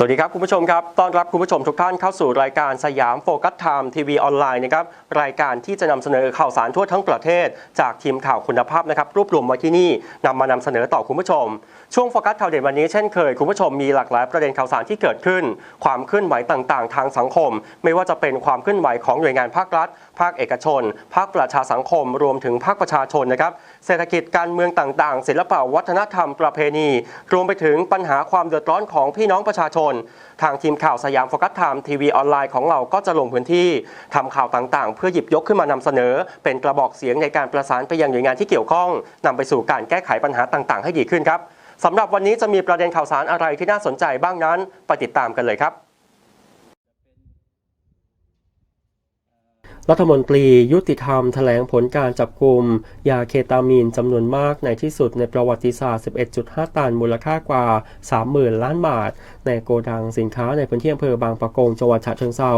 สวัสดีครับคุณผู้ชมครับ ต้อนรับคุณผู้ชมทุกท่านเข้าสู่รายการสยามโฟกัสไทม์ทีวีออนไลน์นะครับ รายการที่จะนำเสนอข่าวสารทั่วทั้งประเทศ จากทีมข่าวคุณภาพนะครับ รวบรวมไว้ที่นี่นำมานำเสนอต่อคุณผู้ชม ช่วงโฟกัสข่าวเด่นวันนี้เช่นเคย คุณผู้ชมมีหลากหลายประเด็นข่าวสารที่เกิดขึ้น ความเคลื่อนไหวต่างๆ ทางสังคม ไม่ว่าจะเป็นความเคลื่อนไหวของหน่วยงานภาครัฐ ภาคเอกชน ภาคประชาสังคม รวมถึงภาคประชาชนนะครับเศรษฐกิจการเมืองต่างๆ ศิลปะวัฒนธรรมประเพณี รวมไปถึงปัญหาความเดือดร้อนของพี่น้องประชาชน ทางทีมข่าวสยามโฟกัสไทม์ทีวีออนไลน์ของเราก็จะลงพื้นที่ทำข่าวต่างๆ เพื่อหยิบยกขึ้นมานำเสนอ เป็นกระบอกเสียงในการประสานไปยังหน่วยงานที่เกี่ยวข้องนำไปสู่การแก้ไขปัญหาต่างๆ ให้ดีขึ้นครับ สำหรับวันนี้จะมีประเด็นข่าวสารอะไรที่น่าสนใจบ้างนั้น ไปติดตามกันเลยครับ รัฐมนตรียุติธรรมแถลงผลการจับกลุ่มยาเคตามีนจำนวนมากในที่สุดในประวัติศาสตร์ 11.5 ตันมูลค่ากว่า 30,000 ล้านบาท ในโกดังสินค้าในพื้นที่อำเภอบางปะกงจังหวัดฉะเชิงเทรา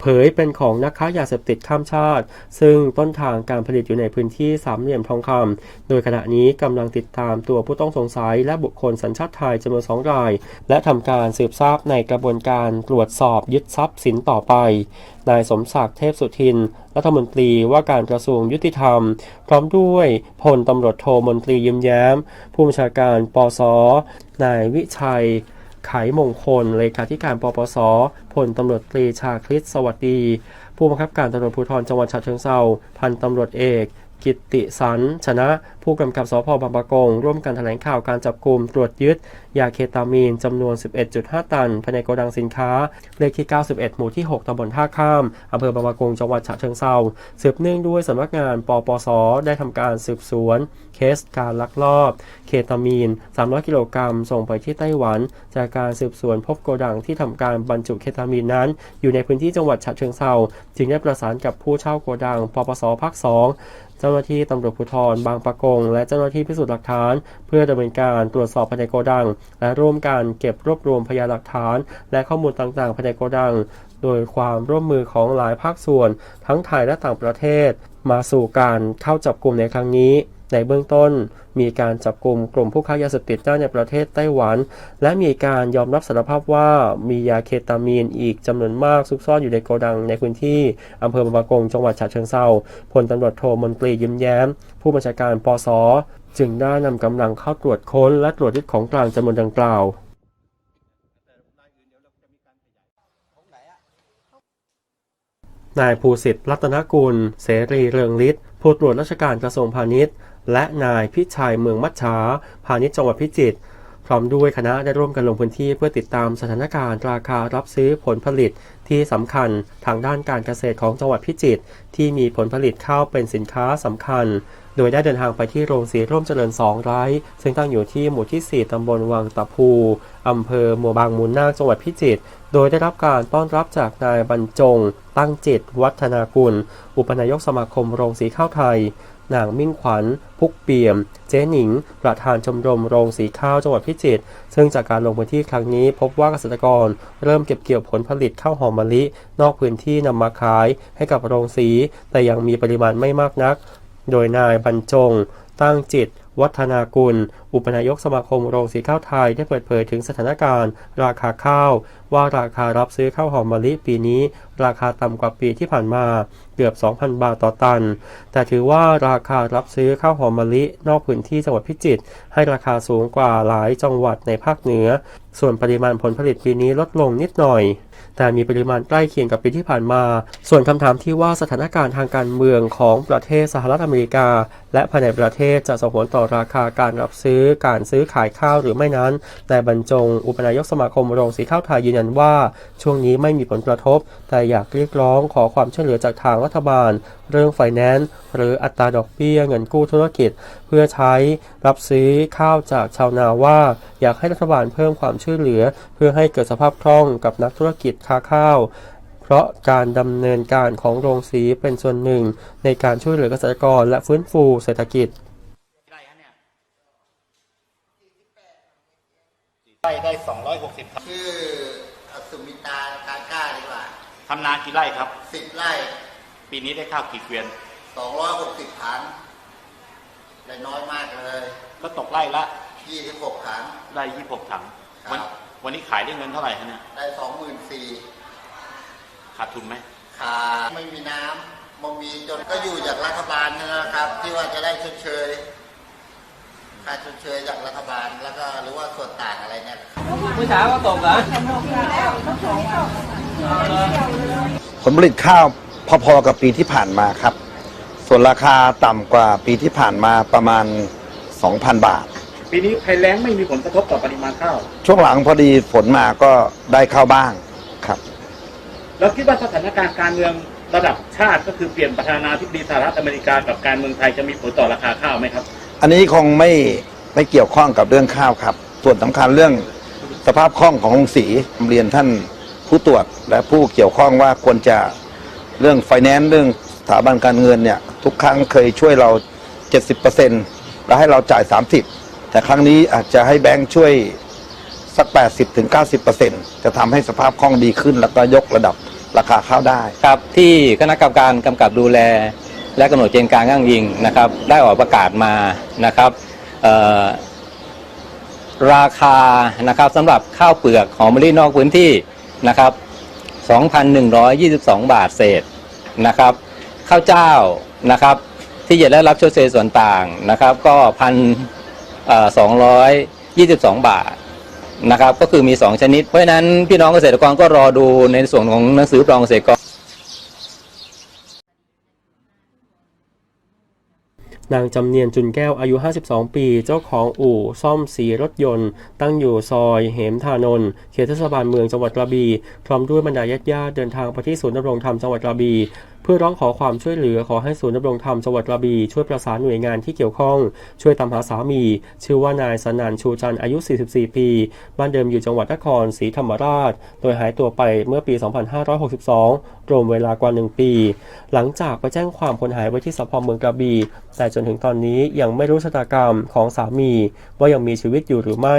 เผยเป็นของนักค้ายาเสพติดข้ามชาติ ซึ่งต้นทางการผลิตอยู่ในพื้นที่สามเหลี่ยมทองคำโดยขณะนี้กำลังติดตามตัวผู้ต้องสงสัยและบุคคลสัญชาติไทยจำนวนสองราย และทำการสืบทราบในกระบวนการตรวจสอบยึดทรัพย์สินต่อไป นายสมศักดิ์เทพสุทิน รัฐมนตรีว่าการกระทรวงยุติธรรม พร้อมด้วยพลตำรวจโทมนตรียิ้มแย้ม ผู้บัญชาการปสนายวิชัยไขมงคล เลขาธิการปปส พลตำรวจตรีชาคริตสวัสดี ผู้บังคับการตำรวจภูธรจังหวัดฉะเชิงเทราพันตำรวจเอก กิตติสัน ชนะ ผู้กำกับสพบางปะกง ร่วมกันแถลงข่าวการจับกลุ่มตรวจยึด ยาเคตามีนจำนวน 11.5 ตันภายในโกดังสินค้า เลขที่ 91 หมู่ที่ 6ตำบลท่าข้ามอำเภอบางปะกงจังหวัดฉะเชิงเทราสืบเนื่องด้วยสำนักงานปปส ได้ทำการสืบสวน เคสการลักลอบ เคตามีน 300 กิโลกรัมส่งไปที่ไต้หวัน จากการสืบสวนพบโกดังที่ทำการบรรจุเคตามีนนั้น อยู่ในพื้นที่จังหวัดฉะเชิงเทราจึงได้ประสานกับผู้เช่าโกดังปปสภาค2 เจ้าหน้าที่ตำรวจภูธรบางปะกง และเจ้าหน้าที่พิสูจน์หลักฐาน เพื่อดำเนินการตรวจสอบภายในโกดัง และร่วมกันเก็บรวบรวมพยานหลักฐาน และข้อมูลต่างๆภายในโกดัง โดยความร่วมมือของหลายภาคส่วน ทั้งไทยและต่างประเทศ มาสู่การเข้าจับกลุ่มในครั้งนี้ ในเบื้องต้น มีการจับกลุ่มกลุ่มผู้ค้ายาเสพติดได้าในประเทศไต้หวัน และมีการยอมรับสารภาพว่ามียาเคตามีนอีกจำนวนมากซุกซ่อนอยู่ในโกดังในพื้นที่อำเภอบางปะกงจังหวัดฉะเชิงเทราพลตำรวจโทมนตรียิ้มแย้ม ผู้บัญชาการปสจึงได้นำกำลังเข้าตรวจค้นและตรวจยึดของกลางจำนวนดังกล่าวนายภูสิทธิ์รัตนกุล เสรีเรืองฤทธิ์ ผู้ตรวจราชการกระทรวงพาณิชย์ และนายพิชัยเมืองมัชชาพาณิชย์จังหวัดพิจิตรพร้อมด้วยคณะได้ร่วมกันลงพื้นที่เพื่อติดตามสถานการณ์ราคารับซื้อผลผลิตที่สำคัญทางด้านการเกษตรของจังหวัดพิจิตรที่มีผลผลิตข้าวเป็นสินค้าสำคัญ ดยได้เดินทางไปที่โรงสีร่วมเจริญสองไร่ซึ่งตั้งอยู่ที่หมู่ที่ 4 ตำบลวังตะพู อำเภอหมู่บางมูลนาคจังหวัดพิจิตร โดยได้รับการต้อนรับจากนายบรรจง ตั้งจิต วัฒนากุล อุปนายกสมาคมโรงสีข้าวไทย นางมิ่งขวัญ พุกเปี่ยม เจ๊หนิง ประธานชมรมโรงสีข้าวจังหวัดพิจิตร ซึ่งจากการลงพื้นที่ครั้งนี้ พบว่าเกษตรกร เริ่มเก็บเกี่ยวผลผลิตข้าวหอมมะลิ นอกพื้นที่นำมาขายให้กับโรงสี แต่ยังมีปริมาณไม่มากนัก โดยนายบรรจง ตั้งจิต วัฒนากุล อุปนายกสมาคมโรงสีข้าวไทยได้เปิดเผยถึงสถานการณ์ ราคาข้าว ว่าราคารับซื้อข้าวหอมมะลิปีนี้ ราคาต่ำกว่าปีที่ผ่านมาเกือบ 2,000 บาทต่อตัน แต่ถือว่าราคารับซื้อข้าวหอมมะลิ นอกพื้นที่จังหวัดพิจิตรให้ราคาสูงกว่าหลายจังหวัดในภาคเหนือ ส่วนปริมาณผลผลิตปีนี้ลดลงนิดหน่อย แต่มีปริมาณใกล้เคียงกับปีที่ผ่านมา ส่วนคำถามที่ว่าสถานการณ์ทางการเมืองของประเทศสหรัฐอเมริกาและภายในประเทศจะส่งผลต่อราคาการรับซื้อการซื้อขายข้าวหรือไม่นั้นนายบรรจง อุปนายกสมาคมโรงสีข้าวไทยยืนยันว่า ช่วงนี้ไม่มีผลกระทบ แต่อยากเรียกร้องขอความช่วยเหลือจากทางรัฐบาล เรื่องไฟแนนซ์หรืออัตราดอกเบี้ยเงินกู้ธุรกิจ เพื่อใช้รับซื้อข้าวจากชาวนาว่า อยากให้รัฐบาลเพิ่มความช่วยเหลือ เพื่อให้เกิดสภาพคล่องกับนักธุรกิจค้าข้าว เพราะการดำเนินการของโรงสีเป็นส่วนหนึ่ง ในการช่วยเหลือเกษตรกรและฟื้นฟูเศรษฐกิจไร่ฮะเนี่ยไร่ได้สองร้อยหกสิบชื่อสุมิตาการกล้าดีกว่าทำนากี่ไร่ครับสิบไร่ ปีนี้ได้ข้าวกี่เกวียนสองร้อยหกสิบถังได้น้อยมากเลย ก็ตกไร่ละยี่สิบหกถังไร่ยี่หกถังครับวันวันนี้ขายได้เงินเท่าไหร่ฮะเนี่ย ได้สองหมื่นสี่ ขาดทุนไหมขาไม่มีน้ำมันมีจนก็อยู่จากรัฐบาลนะครับ ที่ว่าจะได้ชดเชยค่าชดเชยจากรัฐบาลแล้วก็หรือว่าส่วนต่างอะไรเนี่ยเมื่อเช้าก็ตกเหรอผลผลิตข้าวพอๆกับปีที่ผ่านมาครับ ส่วนราคาต่ำกว่าปีที่ผ่านมาประมาณ 2,000 บาท ปีนี้ภัยแล้งไม่มีผลกระทบต่อปริมาณข้าว ช่วงหลังพอดีฝนมาก็ได้ข้าวบ้าง ครับแล้วคิดว่าสถานการณ์การเมืองระดับชาติก็คือเปลี่ยนประธานาธิบดีสหรัฐอเมริกากับการเมืองไทยจะมีผลต่อราคาข้าวไหมครับ อันนี้คงไม่ไม่เกี่ยวข้องกับเรื่องข้าวครับ ส่วนสำคัญเรื่องสภาพคล่องของโรงสีเรียนท่านผู้ตรวจและผู้เกี่ยวข้องว่าควรจะเรื่องไฟแนนซ์เรื่องสถาบันการเงินเนี่ยทุกครั้งเคยช่วยเรา 70%แล้วให้เราจ่าย 30 แต่ครั้งนี้อาจจะให้แบงค์ช่วยสัก 80-90%จะทำให้สภาพคล่องดีขึ้นแล้วก็ยกระดับ ราคาข้าวได้ ครับที่คณะกรรมการกำกับดูแล และกำหนดเกณฑ์การอ้างยิงนะครับ ได้ออกประกาศมานะครับราคานะครับสำหรับข้าวเปลือกหอมมะลินอกพื้นที่นะครับ 2,122 บาทเศษนะครับ ข้าวเจ้านะครับ ที่จะได้รับชดเชยส่วนต่างนะครับ ก็พันสองร้อยยี่สิบสองบาท นะครับก็คือมี 2 ชนิด เพราะฉะนั้นพี่น้องเกษตรกรก็รอดูในส่วนของหนังสือปรองเกษตรกรนางจำเนียนจุนแก้วอายุ 52 ปี เจ้าของอู่ซ่อมสีรถยนต์ ตั้งอยู่ซอย เหมทานนท์เขตเทศบาลเมืองจังหวัดกระบี่พร้อมด้วยบรรดาญาติญาติเดินทางไปที่ศูนย์ดำรงธรรมจังหวัดกระบี่ พื่อร้องขอความช่วยเหลือขอให้ศูนย์ดำรงธรรมจังหวัดกระบี่ช่วยประสานหน่วยงานที่เกี่ยวข้อง ช่วยตามหาสามี ชื่อว่านายสนันชูจันอายุ 44 ปี บ้านเดิมอยู่จังหวัดนครศรีธรรมราช โดยหายตัวไปเมื่อปี 2562 รวมเวลากว่า 1 ปี หลังจากไปแจ้งความคนหายไว้ที่สพเมืองกระบี่แต่จนถึงตอนนี้ยังไม่รู้ชะตากรรมของสามี ว่ายังมีชีวิตอยู่หรือไม่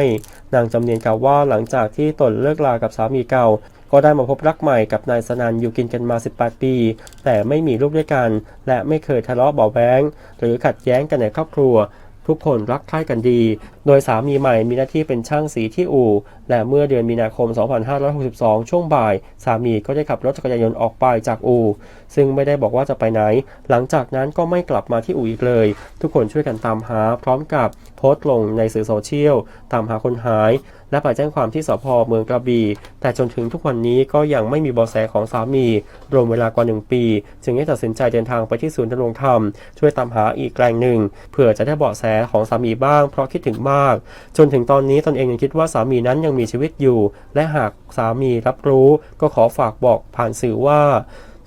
นางจำเนียนกล่าวว่าหลังจากที่ตนเลิกลากับสามีเก่า ก็ได้มาพบรักใหม่กับนายสนันอยู่กินกันมา 18 ปี แต่ไม่มีลูกด้วยกัน และไม่เคยทะเลาะเบาแว้งหรือขัดแย้งกันในครอบครัว ทุกคนรักใคร่กันดี โดยสามีใหม่มีหน้าที่เป็นช่างสีที่อู่ และเมื่อเดือนมีนาคม 2562 ช่วงบ่าย สามีก็ได้ขับรถจักรยานยนต์ออกไปจากอู่ ซึ่งไม่ได้บอกว่าจะไปไหน หลังจากนั้นก็ไม่กลับมาที่อู่อีกเลย ทุกคนช่วยกันตามหาพร้อมกับ พสต์ลงในสื่อโซเชียลตามหาคนหาย และไปแจ้งความที่สพเมืองกระบี่แต่จนถึงทุกวันนี้ก็ยังไม่มีเบาะแสของสามี รวมเวลากว่า1ปี จึงได้ตัดสินใจเดินทางไปที่ศูนย์ดำรงธรรม ช่วยตามหาอีกแรงหนึ่งเผื่อจะได้เบาะแสของสามีบ้าง เพราะคิดถึงมาก จนถึงตอนนี้ตนเองยังคิดว่าสามีนั้นยังมีชีวิตอยู่ และหากสามีรับรู้ ก็ขอฝากบอกผ่านสื่อว่า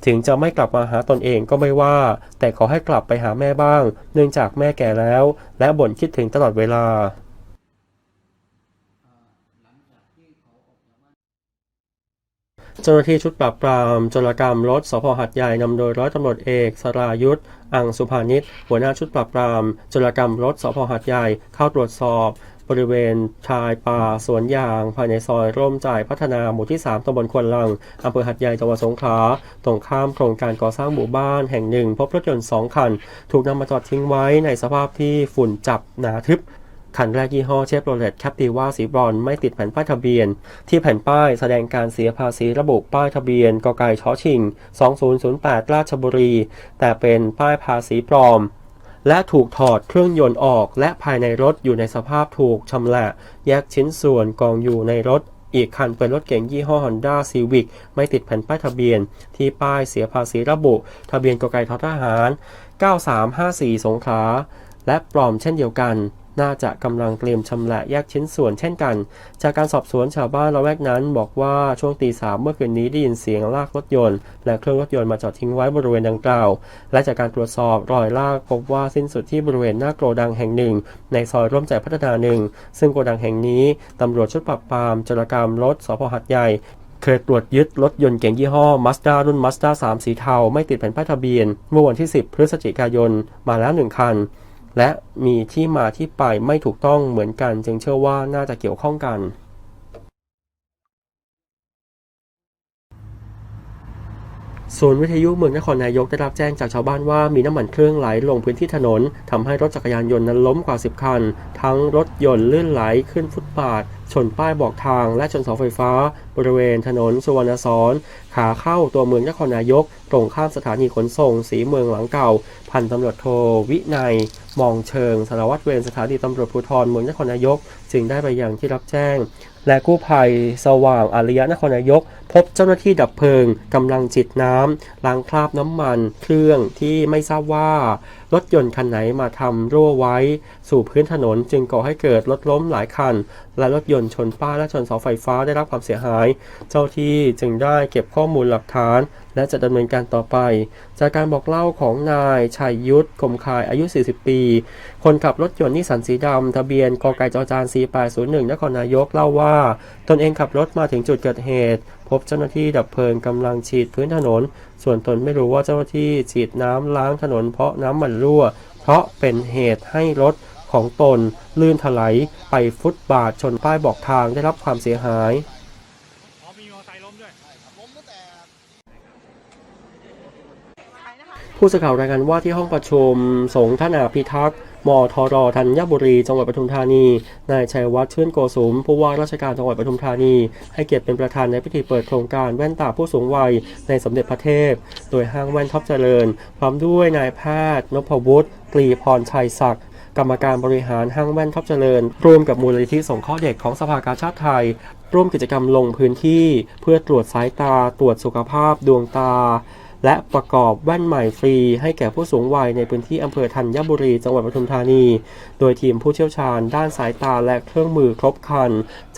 ถึงจะไม่กลับมาหาตนเองก็ไม่ว่า แต่ขอให้กลับไปหาแม่บ้าง เนื่องจากแม่แก่แล้ว และบ่นคิดถึงตลอดเวลาเจ้าหน้าที่ชุดปราบปรามจรกรรมรถสพหัดใหญ่นำโดยร้อยตำรวจเอกสรายุทธอังสุภานิชหัวหน้าชุดปราบปรามจรกรรมรถสพหัดใหญ่เข้าตรวจสอบ บริเวณชายป่าสวนยาง ภายในซอยร่มจ่ายพัฒนาหมู่ที่ 3ตำบลควนลังอำเภอหัดใหญ่จังหวัดสงขลาตรงข้ามโครงการก่อสร้างหมู่บ้านแห่งหนึ่ง พบรถยนต์ 2 คัน ถูกนำมาจอดทิ้งไว้ในสภาพที่ฝุ่นจับหนาทึบคันแรกยี่ห้อเชฟโรเลตแคปติว่าสีบรอนไม่ติดแผ่นป้ายทะเบียน ที่แผ่นป้ายแสดงการเสียภาษีระบุป้ายทะเบียนกไก่ชอชิง 2008 ราชบุรี แต่เป็นป้ายภาษีปลอม และถูกถอดเครื่องยนต์ออก และภายในรถอยู่ในสภาพถูกชำแหละแยกชิ้นส่วนกองอยู่ในรถอีกคันเป็นรถเก๋งยี่ห้อ Honda Civic ไม่ติดแผ่นป้ายทะเบียน ที่ป้ายเสียภาษีระบุ ทะเบียนกไก่ททหาร 9354 สงขลาและปลอมเช่นเดียวกัน น่าจะกำลังเตรียมชำแหละแยกชิ้นส่วนเช่นกัน จากการสอบสวนชาวบ้านละแวกนั้น บอกว่าช่วงตีสามเมื่อคืนนี้ได้ยินเสียงลากรถยนต์ และเครื่องรถยนต์มาจอดทิ้งไว้บริเวณดังกล่าว และจากการตรวจสอบรอยลากพบว่าสิ้นสุดที่บริเวณหน้าโกรดังแห่งหนึ่ง ในซอยร่วมใจพัฒนาหนึ่ง ซึ่งโกดังแห่งนี้ตำรวจชุดปราบปรามจรกรรมรถสพหัดใหญ่เคยตรวจยึดรถยนต์เก๋งยี่ห้อ Mazda รุ่น Mazda 3 สีเทา ไม่ติดแผ่นป้ายทะเบียน เมื่อวันที่ 10 พฤศจิกายน มาแล้ว 1 คัน และมีที่มาที่ไปไม่ถูกต้องเหมือนกันจึงเชื่อว่าน่าจะเกี่ยวข้องกัน ศูนย์วิทยุเมืองนครนายกได้รับแจ้งจากชาวบ้านว่ามีน้ำมันเครื่องไหลลงพื้นที่ถนนทำให้รถจักรยานยนต์นั้นล้มกว่า 10 คัน ทั้งรถยนต์ลื่นไหลขึ้นฟุตบาท ชนป้ายบอกทางและชนเสาไฟฟ้า บริเวณถนนสุวรรณสอนขาเข้าตัวเมืองนครนายก ตรงข้ามสถานีขนส่งสีเมืองหลังเก่า พันตำรวจโทวินัย มองเชิงสารวัตรเวรสถานีตำรวจภูธรเมืองนครนายก จึงได้ไปยังที่รับแจ้งและกู้ภัยสว่างอารยะนครนายกพบเจ้าหน้าที่ดับเพลิงกำลังจิดน้ำล้างคราบน้ำมันเครื่องที่ไม่ทราบว่า รถยนต์คันไหนมาทำรั่วไว้ สู่พื้นถนนจึงก่อให้เกิดรถล้มหลายคัน และรถยนต์ชนป้ายและชนเสาไฟฟ้าได้รับความเสียหาย เจ้าที่จึงได้เก็บข้อมูลหลักฐาน และจะดำเนินการต่อไป จากการบอกเล่าของนายชัยยุทธคมคายอายุ 40 ปี คนขับรถยนต์นิสสันสีดำทะเบียนกไก่จอจาน4801นครนายกเล่าว่า ตนเองขับรถมาถึงจุดเกิดเหตุพบเจ้าหน้าที่ดับเพลิงกำลังฉีดพื้นถนน ส่วนตนไม่รู้ว่าเจ้าหน้าที่ฉีดน้ำล้างถนนเพราะน้ำมันรั่ว เพราะเป็นเหตุให้รถของตนลื่นถลายไปฟุตบาทชนป้ายบอกทางได้รับความเสียหาย ผู้สื่อข่าวรายงานว่าที่ห้องประชุม สงฆ์ท่านาพิทักษ์มทรธัญบุรี จังหวัดปทุมธานี นายชัยวัฒน์ชื่นโกสุม ผู้ว่าราชการจังหวัดปทุมธานี ให้เกียรติเป็นประธานในพิธีเปิดโครงการแว่นตาผู้สูงวัยในสมเด็จพระเทพ โดยห้างแว่นท็อปเจริญ พร้อมด้วยนายแพทย์นพวุฒิตรีพรชัยศักดิ์กรรมการบริหารห้างแว่นท็อปเจริญ ร่วมกับมูลนิธิสงเคราะห์เด็กของสภากาชาติไทย ร่วมกิจกรรมลงพื้นที่ เพื่อตรวจสายตา ตรวจสุขภาพ ดวงตา และประกอบแว่นใหม่ฟรี ให้แก่ผู้สูงวัยในพื้นที่อำเภอธัญบุรี จังหวัดปทุมธานี โดยทีมผู้เชี่ยวชาญด้านสายตาและเครื่องมือครบครัน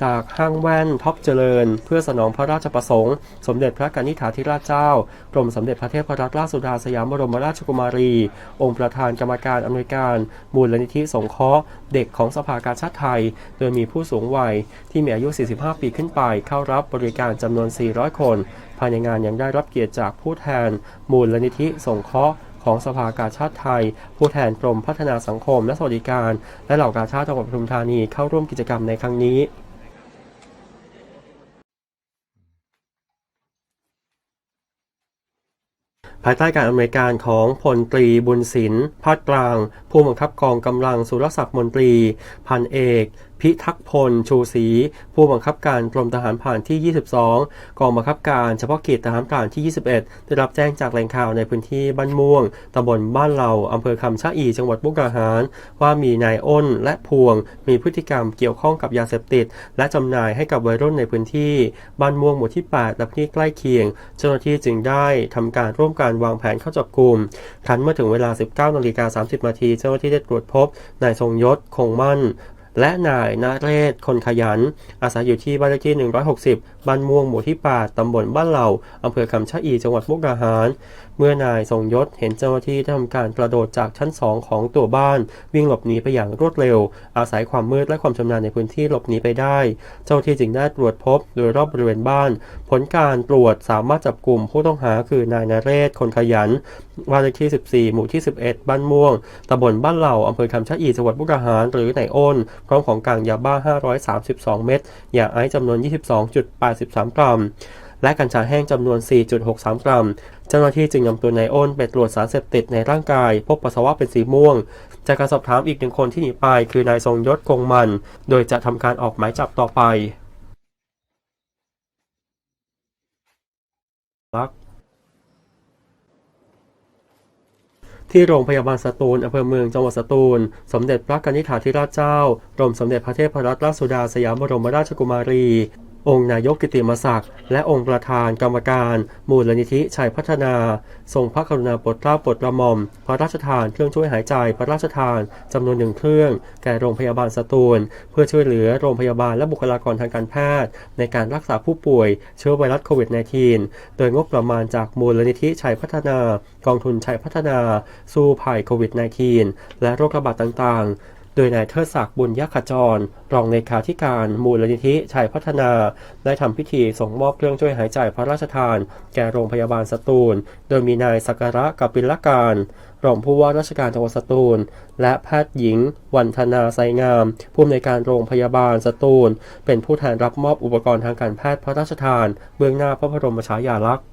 จากห้างแว่นท็อปเจริญ เพื่อสนองพระราชประสงค์ สมเด็จพระกนิษฐาธิราชเจ้า กรมสมเด็จพระเทพรัตนราชสุดาสยามบรมราชกุมารี องค์ประธานกรรมการอำนวยการ มูลนิธิสงเคราะห์เด็กของสภากาชาติไทย โดยมีผู้สูงวัยที่มีอายุ 45 ปีขึ้นไป เข้ารับบริการจำนวน 400 คน ภายในงานยังได้รับเกียรติจากผู้แทน มูลนิธิสงเคราะห์ของสภากาชาติไทย ผู้แทนกรมพัฒนาสังคมและสวัสดิการ และเหล่ากาชาติจังหวัดปทุมธานีเข้าร่วมกิจกรรมในครั้งนี้ ภายใต้การอำนวยการของพลตรีบุญศิลป์ภาคกลาง ผู้บังคับกองกำลังสุรศักดิ์มนตรี พันเอก พิทักษ์พลชูศรีผู้บังคับการกรมทหารผ่านที่ 22 กองบังคับการเฉพาะกิจทหารผ่านที่ 21 ได้รับแจ้งจากแหล่งข่าวในพื้นที่บ้านม่วงตำบลบ้านเหล่าอำเภอคำชะอีจังหวัดมุกดาหาร ว่ามีนายอ้นและพวง มีพฤติกรรมเกี่ยวข้องกับยาเสพติด และจำหน่ายให้กับวัยรุ่นในพื้นที่ บ้านม่วงหมู่ที่ 8 และพื้นที่ใกล้เคียง เจ้าหน้าที่จึงได้ทำการร่วมการวางแผนเข้าจับกลุ่มครั้นเมื่อถึงเวลา 19นาฬิกา30นาทีเจ้าหน้าที่ได้ตรวจพบนายทรงยศคงมั่น และนายนาเรศคนขยัน อาศัยอยู่ที่บ้านเลขที่ 160 บ้านม่วงหมู่ที่ 8 ตำบลบ้านเหล่าอำเภอคำชะอีจังหวัดมุกดาหาร เมื่อนายทรงยศเห็นเจ้าหน้าที่ได้ทำการกระโดดจากชั้น 2 ของตัวบ้าน วิ่งหลบหนีไปอย่างรวดเร็ว อาศัยความมืดและความชำนาญในพื้นที่หลบหนีไปได้ เจ้าที่จึงได้ตรวจพบโดยรอบบริเวณบ้าน ผลการตรวจสามารถจับกลุ่มผู้ต้องหาคือนายนาเรศคนขยันบ้านเลขที่ 14 หมู่ที่ 11 บ้านม่วงตำบลบ้านเหล่าอำเภอคำชะอีจังหวัดมุกดาหาร หรือนายอ้นพร้อมของกลางยาบ้า 532 เม็ดยาไอซ์จำนวน 22.83 กรัม และกัญชาแห้งจำนวน 4.63 กรัม เจ้าหน้าที่จึงนำตัวนายอ้นไปตรวจสารเสพติดในร่างกาย พบปัสสาวะเป็นสีม่วง จากการสอบถามอีกหนึ่งคนที่หนีไปคือนายทรงยศคงมัน โดยจะทำการออกหมายจับต่อไป ที่โรงพยาบาลสตูลอำเภอเมืองจังหวัดสตูล สมเด็จพระกนิษฐาธิราชเจ้ากรมสมเด็จพระเทพรัตนราชสุดาสยามบรมราชกุมารี องค์นายกกิติมศักดิ์และองค์ประธานกรรมการมูลนิธิชัยพัฒนา ทรงพระกรุณาโปรดเกล้าโปรดกระหม่อม พระราชทานเครื่องช่วยหายใจพระราชทานจำนวนหนึ่งเครื่อง แก่โรงพยาบาลสตูล เพื่อช่วยเหลือโรงพยาบาลและบุคลากรทางการแพทย์ ในการรักษาผู้ป่วยเชื้อไวรัสโควิด -19 โดยงบประมาณจากมูลนิธิชัยพัฒนากองทุนชัยพัฒนา สู้ภัยโควิด -19 และโรคระบาดต่างๆ โดยนายเทิดศักดิ์บุญยขจร รองเลขาธิการมูลนิธิชัยพัฒนา ได้ทำพิธีส่งมอบเครื่องช่วยหายใจพระราชทาน แก่โรงพยาบาลสตูล โดยมีนายสักการะกับปิลการรองผู้ว่าราชการจังหวัดสตูล และแพทย์หญิง วันธนาไซงาม ผู้อำนวยการโรงพยาบาลสตูล เป็นผู้แทนรับมอบอุปกรณ์ทางการแพทย์พระราชทาน เบื้องหน้าพระบรมฉายาลักษณ์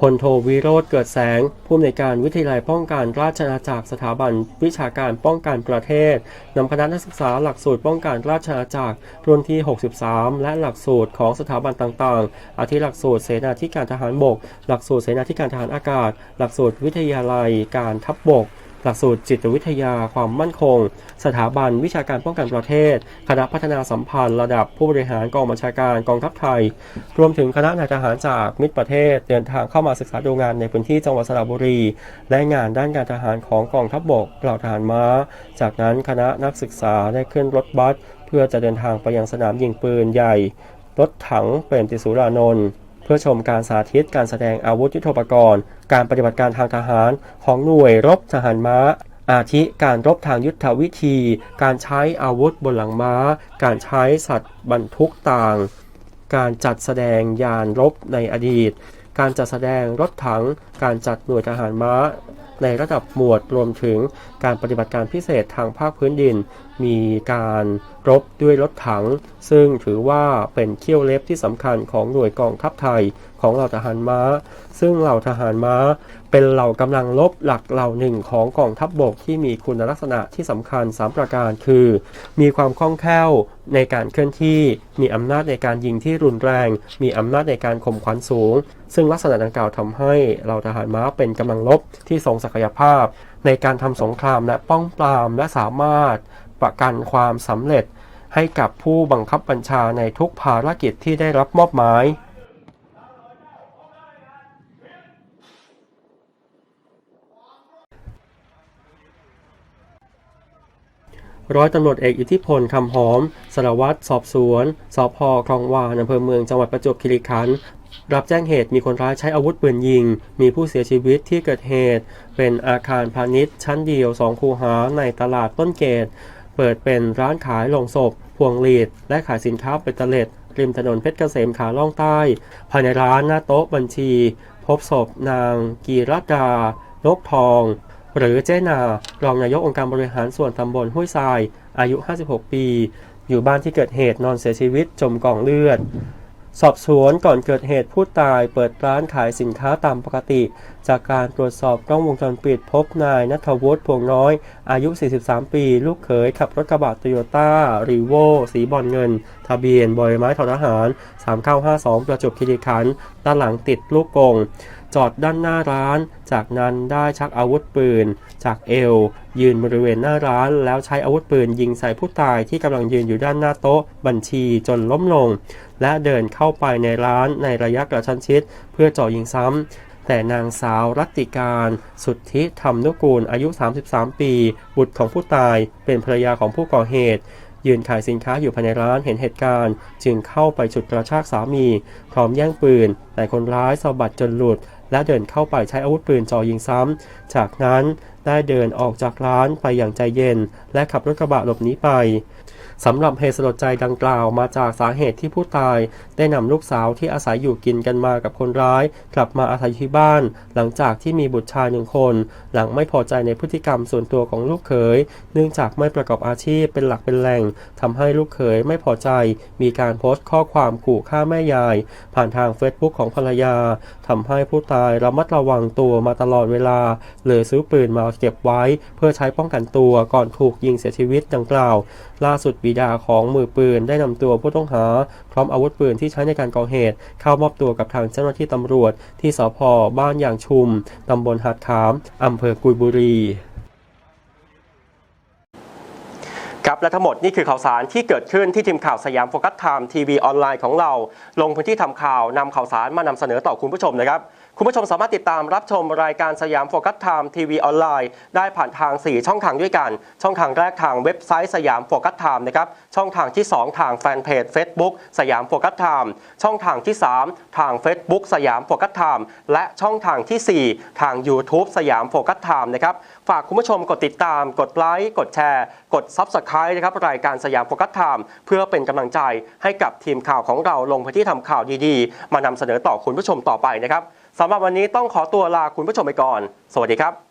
พลโทวิโรธเกิดแสง ผู้อำนวยการวิทยาลัยป้องกันราชอาณาจักรสถาบันวิชาการป้องกันประเทศนำคณะนักศึกษาหลักสูตรป้องกันราชอาณาจักรรุ่นที่ 63 และหลักสูตรของสถาบันต่างๆ อาทิหลักสูตรเสนาธิการทหารบก หลักสูตรเสนาธิการทหารอากาศ หลักสูตรวิทยาลัยการทัพบก หลักสูตรจิตวิทยาความมั่นคง สถาบันวิชาการป้องกันประเทศ คณะพัฒนาสัมพันธ์ระดับผู้บริหารกองบัญชาการกองทัพไทย รวมถึงคณะนายทหารจากมิตรประเทศ เดินทางเข้ามาศึกษาดูงานในพื้นที่จังหวัดสระบุรี และงานด้านการทหารของกองทัพบกเหล่าทหารม้า จากนั้นคณะนักศึกษาได้ขึ้นรถบัสเพื่อจะเดินทางไปยังสนามยิงปืนใหญ่ รถถังเปรมติสุรานนท์ เพื่อชมการสาธิตการแสดงอาวุธยุทโธปกรณ์ การปฏิบัติการทางทหารของหน่วยรบทหารม้า อาทิการรบทางยุทธวิธี การใช้อาวุธบนหลังม้า การใช้สัตว์บรรทุกต่าง การจัดแสดงยานรบในอดีต การจัดแสดงรถถัง การจัดหน่วยทหารม้าในระดับหมวดรวมถึงการปฏิบัติการพิเศษทางภาคพื้นดิน มีการรบด้วยรถถัง ซึ่งถือว่าเป็นเขี้ยวเล็บที่สำคัญของหน่วยกองทัพไทยของเหล่าทหารม้า ซึ่งเหล่าทหารม้า เป็นเหล่ากำลังลบหลักเหล่าหนึ่งของกองทัพบบกที่มีคุณลักษณะที่สำคัญ 3 ประการคือ มีความคล่องแคล่วในการเคลื่อนที่ มีอำนาจในการยิงที่รุนแรง มีอำนาจในการข่มขวัญสูง ซึ่งลักษณะดังกล่าวทำให้เหล่าทหารม้าเป็นกำลังลบที่ทรงศักยภาพ ในการทำสงครามและป้องปรามและสามารถ ประกันความสำเร็จให้กับผู้บังคับบัญชาในทุกภารกิจที่ได้รับมอบหมาย ร้อยตำรวจเอกอิทธิพลคำหอม สารวัตรสอบสวนสพคลองวานอำเภอเมืองจังหวัดประจวบคีรีขันธ์รับแจ้งเหตุมีคนร้ายใช้อาวุธปืนยิง มีผู้เสียชีวิตที่เกิดเหตุ เป็นอาคารพาณิชย์ชั้นเดียวสองคูหาในตลาดต้นเกต เปิดเป็นร้านขายลงศพ พวงหลีด และขายสินค้าเบตเตเล็ด ริมถนนเพชรเกษมขาล่องใต้ ภายในร้านหน้าโต๊ะบัญชี พบศพนางกีรดา นกทอง หรือเจนา รองนายกองค์การบริหารส่วนตำบลห้วยทราย อายุ 56 ปี อยู่บ้านที่เกิดเหตุนอนเสียชีวิตจมกองเลือด สอบสวนก่อนเกิดเหตุผู้ตายเปิดร้านขายสินค้าตามปกติ จากการตรวจสอบกล้องวงจรปิดพบนายนัทวุฒิพวงน้อย อายุ 43 ปี ลูกเขยขับรถกระบะโตโยต้ารีโวสีบอลเงิน ทะเบียนบอยไม้ทอทหาร 3952 ประจวบคีรีขันธ์ด้านหลังติดลูกกง จอดด้านหน้าร้าน จากนั้นได้ชักอาวุธปืน จากเอว ยืนบริเวณหน้าร้าน แล้วใช้อาวุธปืนยิงใส่ผู้ตายที่กำลังยืนอยู่ด้านหน้าโต๊ะบัญชีจนล้มลง และเดินเข้าไปในร้านในระยะกระชั้นชิด เพื่อเจ่อยิงซ้ำแต่นางสาวรัตติการ สุทธิธรรมนุกูลอายุ 33 ปี บุตรของผู้ตายเป็นภรรยาของผู้ก่อเหตุ ยืนขายสินค้าอยู่ภายในร้านเห็นเหตุการณ์ จึงเข้าไปฉุดกระชากสามี พร้อมแย่งปืน แต่คนร้ายสะบัดจนหลุด และเดินเข้าไปใช้อาวุธปืนจ่อยิงซ้ำ จากนั้นได้เดินออกจากร้านไปอย่างใจเย็น และขับรถกระบะหลบหนีไป สำหรับเหตุสลดใจดังกล่าวมาจากสาเหตุที่ผู้ตาย ได้นำลูกสาวที่อาศัยอยู่กินกันมากับคนร้าย กลับมาอาศัยที่บ้าน หลังจากที่มีบุตรชายหนึ่งคน หลังไม่พอใจในพฤติกรรมส่วนตัวของลูกเขยเนื่องจากไม่ประกอบอาชีพเป็นหลักเป็นแหล่งทำให้ลูกเขยไม่พอใจ มีการโพสต์ข้อความขู่ฆ่าแม่ยาย ผ่านทางเฟซบุ๊กของภรรยาทำให้ผู้ตายระมัดระวังตัวมาตลอดเวลาเลยซื้อปืนมาเก็บไว้ เพื่อใช้ป้องกันตัวก่อนถูกยิงเสียชีวิตดังกล่าว ล่าสุดบิดาของมือปืนได้นำตัวผู้ต้องหา พร้อมอาวุธปืนที่ใช้ในการก่อเหตุ เข้ามอบตัวกับทางเจ้าหน้าที่ตำรวจ ที่สพบ้านยางชุมตำบลหาดขามอำเภอกุยบุรีครับและทั้งหมดนี่คือข่าวสารที่เกิดขึ้นที่ทีมข่าวสยามโฟกัสไทม์ทีวีออนไลน์ของเรา ลงพื้นที่ทำข่าวนำข่าวสารมานำเสนอต่อคุณผู้ชมนะครับ คุณผู้ชมสามารถติดตามรับชมรายการสยามโฟกัสไทม์ทีวีออนไลน์ได้ผ่านทาง 4 ช่องทางด้วยกัน ช่องทางแรกทางเว็บไซต์สยามโฟกัสไทม์นะครับ ช่องทางที่ 2 ทางแฟนเพจ Facebook สยามโฟกัสไทม์ช่องทางที่ 3 ทาง Facebook สยามโฟกัสไทม์และช่องทางทีสี่4 ทาง YouTube สยามโฟกัสไทม์นะครับฝากคุณผู้ชมกดติดตาม กดไลค์กดแชร์ กด Subscribe นะครับรายการสยามโฟกัสไทม์เพื่อเป็นกำลังใจให้กับทีมข่าวของเราลงพื้นที่ทำข่าวดีๆ มานำเสนอต่อคุณผู้ชมต่อไปนะครับ สำหรับวันนี้ต้องขอตัวลาคุณผู้ชมไปก่อน สวัสดีครับ